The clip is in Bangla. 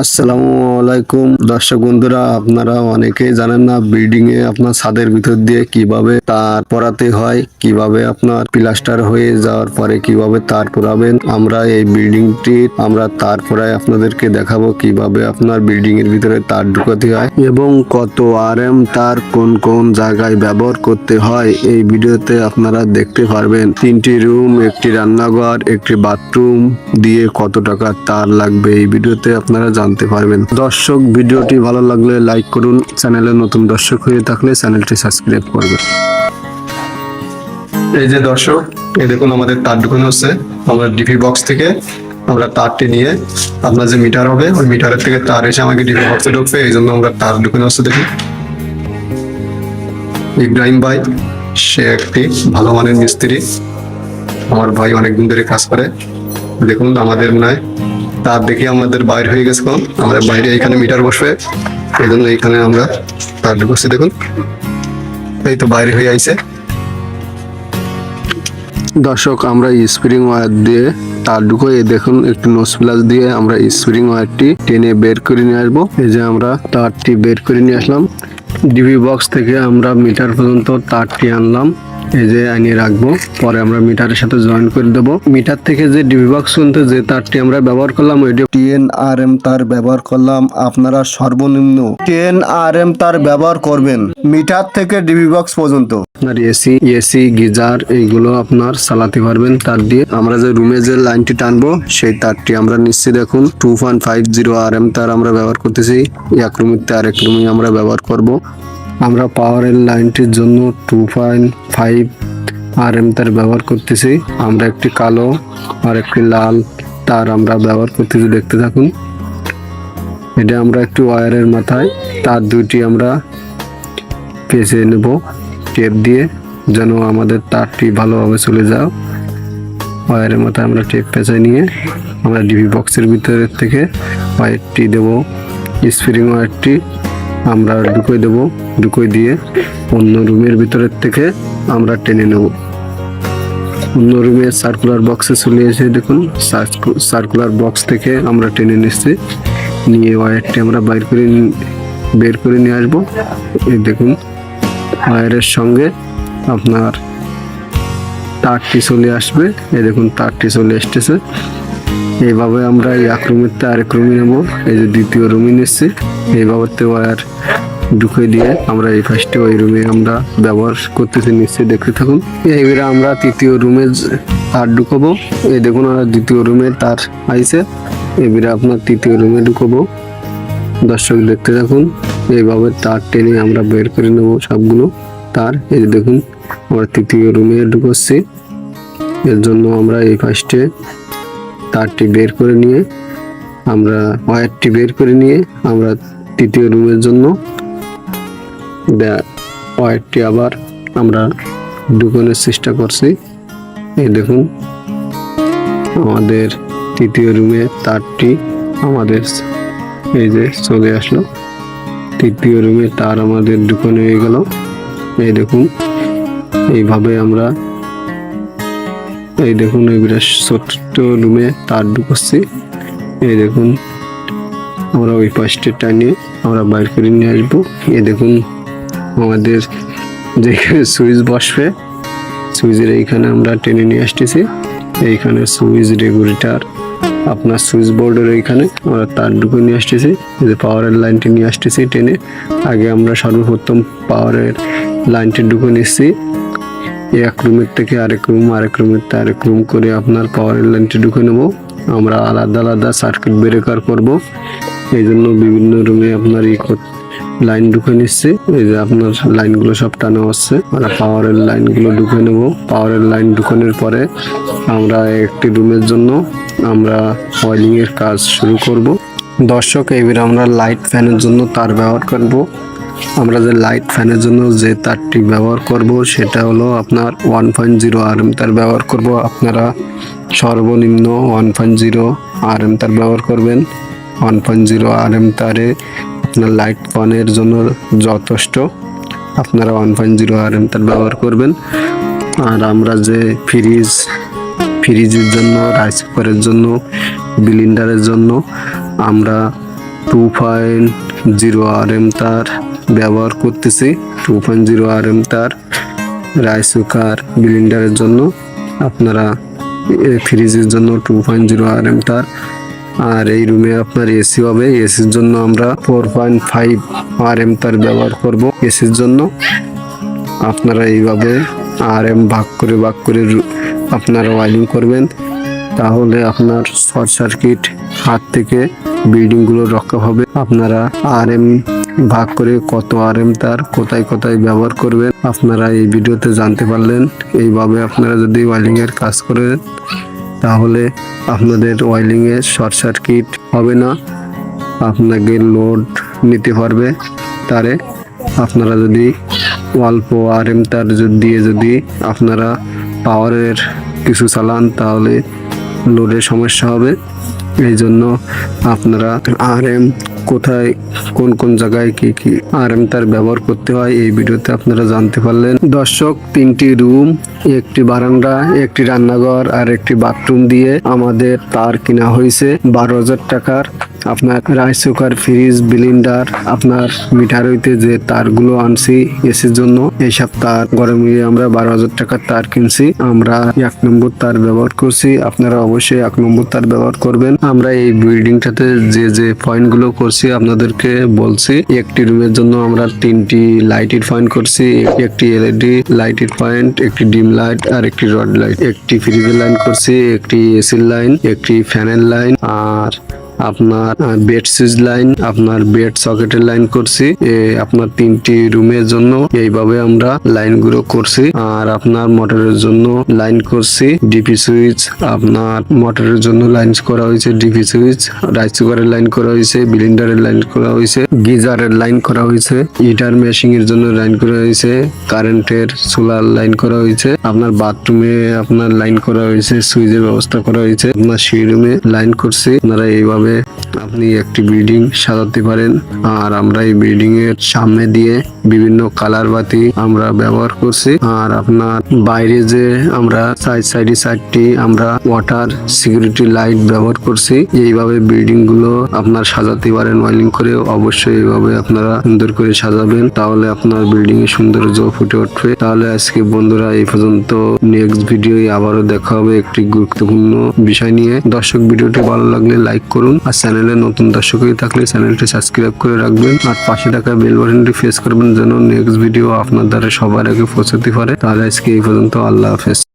আসসালামু আলাইকুম। দর্শক বন্ধুরা, আপনারা অনেকেই জানেন না বিল্ডিং এ আপনার ছাদের ভিতর দিয়ে কীভাবে তার পরাতে হয়, কীভাবে আপনার প্লাস্টার হয়ে যাওয়ার পরে কীভাবে তার পরাবেন আমরা এই বিল্ডিংটি আমরা তার পরায় আপনাদেরকে দেখাবো কীভাবে আপনার বিল্ডিং এর ভিতরে তার ঢুকাতে হয় এবং কত আর এম তার কোন কোন জায়গায় ব্যবহার করতে হয়। এই ভিডিওতে আপনারা দেখতে পারবেন তিনটি রুম একটি রান্নাঘর, একটি বাথরুম দিয়ে কত টাকা তার লাগবে। এই ভিডিওতে আপনারা জানতে পারবেন। দর্শক, ভিডিওটি ভালো লাগলে লাইক করুন। চ্যানেলে নতুন দর্শক হয়ে থাকলে চ্যানেলটি সাবস্ক্রাইব করবেন। এই যে দর্শক, এই দেখুন আমাদের তার ঢুকানো হচ্ছে। আমরা ডিপি বক্স থেকে আমরা তারটি নিয়ে আপনার যে মিটার হবে, ওই মিটারের থেকে তার এসে আমাকে ডিপি বক্সে ঢুকবে। এই জন্য আমরা তার ঢুকানো হচ্ছে দেখুন। ইব্রাহিম ভাই, সে একটি ভালো মানের মিস্ত্রি। আমার ভাই অনেকদিন ধরে কাজ করে। দেখুন, আমাদের নয় তার দেখে আমাদের বাইরে হয়ে গেছে কোন আমাদের বাইরে এখানে মিটার বসবে। এই জন্য এইখানে আমরা তার ঢুকছি দেখুন। এই তো বাইরে হয়ে আইছে। দর্শক, আমরা স্প্রিং ওয়্যার দিয়ে তার ঢুকো এই দেখুন, একটু নোস প্লাস দিয়ে আমরা স্প্রিং ওয়ারটি টেনে বের করে নিয়ে আসব। এই যে আমরা তারটি বের করে নিয়ে আসলাম। ডিবি বক্স থেকে আমরা মিটার পর্যন্ত তারটি আনলাম। এই যে আনিয়ে রাখব পরে আমরা মিটারের সাথে জয়েন করে দেবো। মিটার থেকে যে ডিবি বক্স শুনতে যে তারটি আমরা ব্যবহার করলাম ওইটি এম তার ব্যবহার করলাম আপনারা সর্বনিম্ন টেন আর এম তার ব্যবহার করবেন মিটার থেকে ডিবি বক্স পর্যন্ত। আপনার এসি এসি গিজার এইগুলো আপনার চালাতে পারবেন তার দিয়ে। আমরা যে রুমে যে লাইনটি টানবো সেই তারটি আমরা নিচ্ছি দেখুন two point five zero R M তার আমরা ব্যবহার করতেছি। এক রুমের তার এক রুমে আমরা ব্যবহার করব। আমরা পাওয়ারের লাইনটির জন্য two point five R M তার ব্যবহার করতেছি। আমরা একটি কালো আর একটি লাল তার আমরা ব্যবহার করতেছি, দেখতে থাকুন। এটা আমরা একটি ওয়ারের মাথায়, তার দুইটি আমরা পেঁচে নেব টেপ দিয়ে, যেন আমাদের তারটি ভালোভাবে চলে যাও। ওয়্যারের মাথায় আমরা টেপ পেঁচাই নিয়ে, আমরা ডিবি বক্সের ভিতরের থেকে ওয়্যারটি দেবো। স্প্রিং ওয়্যারটি আমরা ঢুকিয়ে দেবো, ঢুকিয়ে দিয়ে অন্য রুমের ভিতরের থেকে আমরা টেনে নেব। অন্য রুমের সার্কুলার বক্সে চলে এসে দেখুন সার্কুলার বক্স থেকে আমরা টেনে নিচ্ছি। নিয়ে ওয়ারটি আমরা বাইর করে বের করে নিয়ে আসব। এই দেখুন ওয়ারের সঙ্গে আপনার তারটি চলে আসবে। এই দেখুন, তারটি চলে আসতেছে এইভাবে আমরা এই এক রুমের থেকে আরেক রুমে নেব। এই যে দ্বিতীয় রুমে নিচ্ছি এইভাবে তো ওয়্যার ঢুকে দিয়ে আমরা এই ফার্স্টে ওই রুমে আমরা ব্যবহার করতেছি নিশ্চয়ই দেখতে থাকুন। এইবারে আমরা তৃতীয় রুমে আর ঢুকাবো। এই দেখুন আমরা দ্বিতীয় রুমে তার আইছে। এবারে আপনার তৃতীয় রুমে ঢুকাবো। দর্শক দেখতে থাকুন, এইভাবে তার টেনে আমরা বের করে নেব সবগুলো। তার, এই দেখুন, আমরা তৃতীয় রুমে ঢুকোচ্ছি এর জন্য আমরা এই ফার্স্টে তারটি বের করে নিয়ে, আমরা ওয়্যারটি বের করে নিয়ে আমরা তৃতীয় রুমের জন্য ওয়্যারটি আবার আমরা ঢুকানোর চেষ্টা করছি। এই দেখুন, আমাদের তৃতীয় রুমে তারটি আমাদের এই যে চলে আসলো। তৃতীয় রুমে তার আমাদের ঢুকানো হয়ে গেল। এই দেখুন, এইভাবে আমরা এই দেখুন, এই বিরাট ছোট্ট রুমে তার ঢুকাচ্ছি এই দেখুন, আমরা ওই পাশটা টানিয়ে আমরা বাইর করে নিয়ে আসব। এই দেখুন, আমাদের যেখানে সুইচ বসবে, সুইচের এইখানে আমরা টেনে নিয়ে আসতেছি। এইখানে সুইচ রেগুলেটার, আপনার সুইচ বোর্ডের এইখানে আমরা তার ঢুকে নিয়ে আসতেছি। এই যে পাওয়ারের লাইনটি নিয়ে আসতেছি টেনে। আগে আমরা সর্বপ্রথম পাওয়ারের লাইনটি ঢুকে নিচ্ছি। এক রুমের থেকে আরেক রুম, আরেক রুমের থেকে আরেক রুম করে আপনার পাওয়ারের লাইনটি ঢুকে নেব। আমরা আলাদা আলাদা সার্কিট ব্রেকার করব। এই জন্য বিভিন্ন রুমে আপনার ই লাইন ঢুকে নিচ্ছে। এই যে আপনার লাইনগুলো সব টানা হচ্ছে। আমরা পাওয়ারের লাইনগুলো ঢুকে নেব। পাওয়ারের লাইন ঢুকানোর পরে আমরা একটি রুমের জন্য আমরা ওয়েলিং এর কাজ শুরু করব। দর্শক এবার আমরা লাইট ফ্যানের জন্য তার ব্যবহার করব। আমরা যে লাইট ফ্যানের জন্য যে তারটি ব্যবহার করব, সেটা হলো আপনার one point zero R M তার ব্যবহার করব। আপনারা সর্বনিম্ন one point zero R M তার ব্যবহার করবেন। One point zero R M তারে আপনার লাইট ফ্যানের জন্য যথেষ্ট। আপনারা one point zero R M তার ব্যবহার করবেন। আর আমরা যে ফ্রিজ ফ্রিজের জন্য রাইস কুকারের জন্য বিলিন্ডারের জন্য, আমরা two point zero R M তার ব্যবহার করতেছি two point zero R M তার রাইস কুকার ব্লিন্ডারের জন্য। আপনারা ফ্রিজের জন্য two point zero R M তার। আর এই রুমে আপনার এসি হবে। এসির জন্য আমরা four point five R M তার ব্যবহার করব এসির জন্য। আপনারা এইভাবে আর এম ভাগ করে ভাগ করে আপনারা ওয়াইলিং করবেন। তাহলে আপনার শর্ট সার্কিট হাত থেকে বিল্ডিংগুলো রক্ষা হবে। আপনারা আর এম ভাগ করে কত আর এম তার কোথায় কোথায় ব্যবহার করবেন আপনারা এই ভিডিওতে জানতে পারলেন। এইভাবে আপনারা যদি ওয়াইলিং এর কাজ করেন, তাহলে আপনাদের ওয়াইলিং এ শর্ট সার্কিট হবে না। আপনাকে লোড নিতে পারবে তারে। আপনারা যদি অল্প আর এম তার দিয়ে যদি আপনারা পাওয়ারের কিছু চালান, তাহলে লোডের সমস্যা হবে। এই জন্য আপনারা আর এম কোথায়, কোন কোন জায়গায় কি কি আর এম তার ব্যবহার করতে হয়, এই ভিডিওতে আপনারা জানতে পারলেন। দর্শক, তিনটি রুম, একটি বারান্দা, একটি রান্নাঘর আর একটি বাথরুম দিয়ে আমাদের তার কিনা হয়েছে। বারো হাজার টাকার আপনার রাইস কুকার ফ্রিজ ব্লিন্ডার আপনার মিঠার হইতে যে তারগুলো আনছি এসির জন্য এইসব তার গরমে আমরা বারো হাজার টাকার তার কিনছি। আমরা এক নম্বর তার ব্যবহার করছি, আপনারা অবশ্যই এক নম্বর তার ব্যবহার করবেন। আমরা এই বিল্ডিংটাতে যে যে পয়েন্টগুলো করছি, আপনাদেরকে বলছি, একটি রুমের জন্য আমরা তিনটি লাইটের পয়েন্ট করছি, একটি এলইডি লাইটের পয়েন্ট একটি ডিম লাইট আর একটি রড লাইট একটি ফ্রিজের লাইন করছি, একটি এসির লাইন একটি ফ্যানের লাইন আর আপনার বেড সুইচ লাইন আপনার বেড সকেটের লাইন করছি। আপনার তিনটি রুমের জন্য এইভাবে আমরা লাইনগুলো করছি। আর আপনার মোটরের জন্য লাইন করছি। ডিপি সুইচ আপনার মোটরের জন্য লাইন করা হয়েছে। ডিপি সুইচ রাইস কুকারের লাইন করা হয়েছে। ব্লিন্ডারের লাইন করা হয়েছে। গিজারের লাইন করা হয়েছে। হিটার মেশিং এর জন্য লাইন করা হয়েছে। কারেন্টের সোলার লাইন করা হয়েছে। আপনার বাথরুমে আপনার লাইন করা হয়েছে। সুইচের ব্যবস্থা করা হয়েছে। আপনার সেই রুমে লাইন করছি। আপনারা এইভাবে আপনি একটি বিল্ডিং সাজাতে পারেন। আর আমরা এই বিল্ডিং এর সামনে দিয়ে বিভিন্ন কালার বাতি আমরা ব্যবহার করছি। আর আপনার বাইরে যে আমরা সাইড সাইডে সাইডটি আমরা ওয়াটার সিকিউরিটি লাইট ব্যবহার করছি। এইভাবে বিল্ডিংগুলো আপনার সাজাতে পারেন, ওয়াইলিং করে অবশ্যই এইভাবে আপনারা সুন্দর করে সাজাবেন। তাহলে আপনার বিল্ডিং এর সৌন্দর্য ফুটে উঠবে। তাহলে আজকে বন্ধুরা এই পর্যন্ত। নেক্সট ভিডিও আবারও দেখা হবে একটি গুরুত্বপূর্ণ বিষয় নিয়ে। দর্শক, ভিডিওটি ভালো লাগলে লাইক করুন। আর চ্যানেলে নতুন দর্শক হয়ে থাকলে চ্যানেলটি সাবস্ক্রাইব করে রাখবেন। আর পাশে থাকা বেল বাটনটি প্রেস করবেন যেন নেক্সট ভিডিও আপনার দ্বারা সবার আগে পৌঁছাতে পারে। তাহলে আজকে এই পর্যন্ত, আল্লাহ হাফেজ।